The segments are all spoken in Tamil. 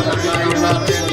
Deus,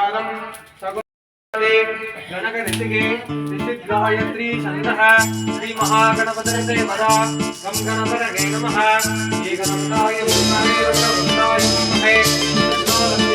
ओंकारं सगुणदे गणगणितिके निशिद्गायत्री छन्दः श्रीमहागणपतये मदा गं गणपतये नमः। एकनन्दाय विष्णवे रत्नवन्दाय विद्महे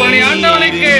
பணியாண்டவனுக்கு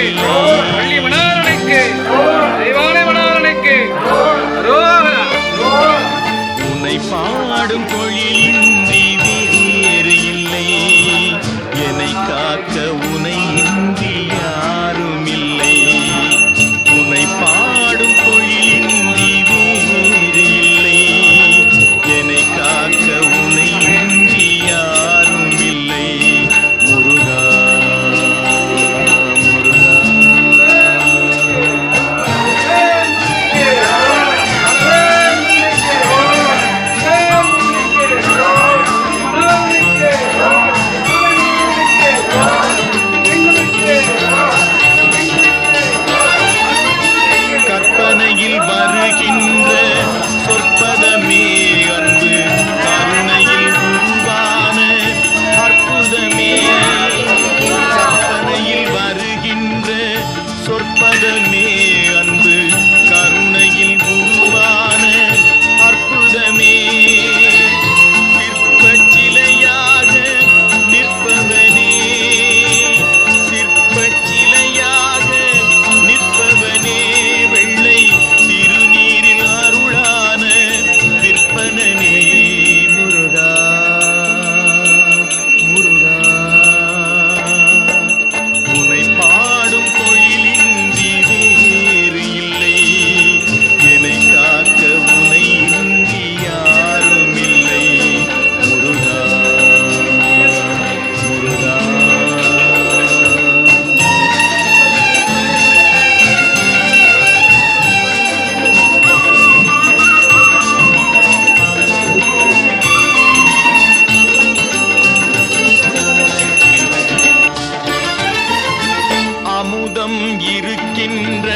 இருக்கின்ற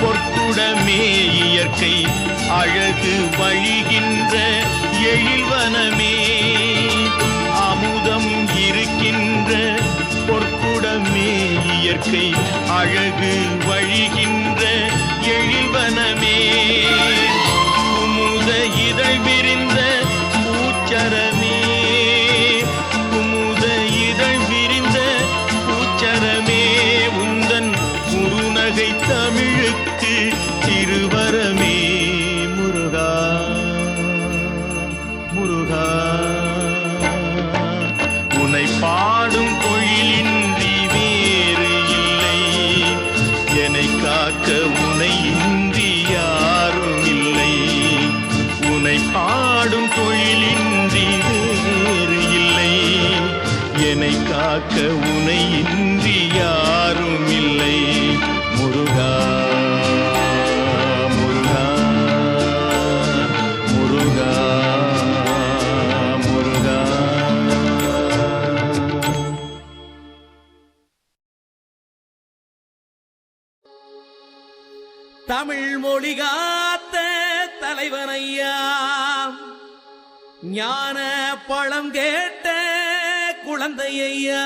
பொற்புடமே இயற்கை அழகு வழிகின்ற எழில்வனமே அமுதம் இருக்கின்ற பொற்புடமே இயற்கை அழகு வழிகின்ற எழில்வனமே காக்க உனை இன்றி யாரும் இல்லை. முருகா முருகா முருகா முருகா. தமிழ் மொழி காத்த தலைவனையா? ஞான பழம் கேட்ட குழந்தையா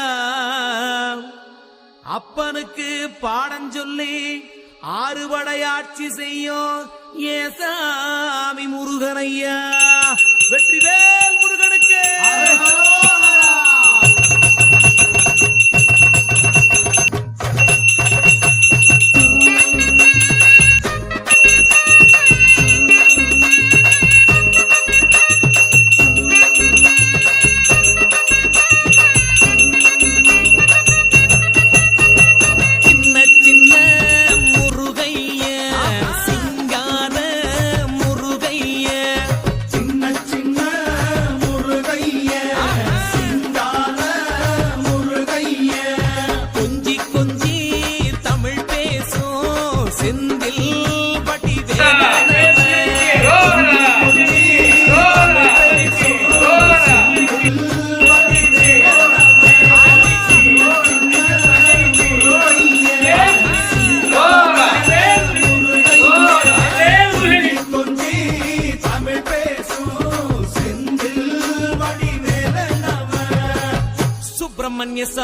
அப்பனுக்கு பாடம் சொல்லி ஆறுபடையாட்சி செய்யும் ஏசாமி முருகனையா? வெற்றி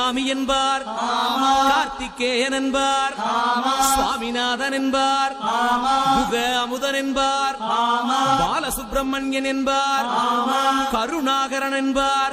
சுவாமி என்பார். கார்த்திகேயன் என்பார். சுவாமிநாதன் என்பார். முக அமுதன் என்பார். பாலசுப்பிரமணியன் என்பார். கருணாகரன் என்பார்.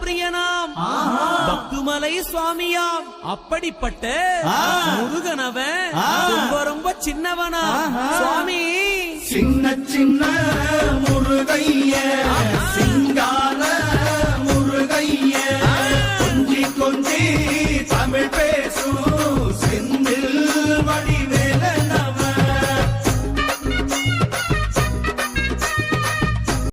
பிரியனாம். பக்துமலை சுவாமியாம். அப்படிப்பட்ட முருகனவன் ரொம்ப ரொம்ப சின்னவனா சுவாமி. சின்ன சின்ன முருகைய சிங்கார முருகைய. கொஞ்சி கொஞ்சி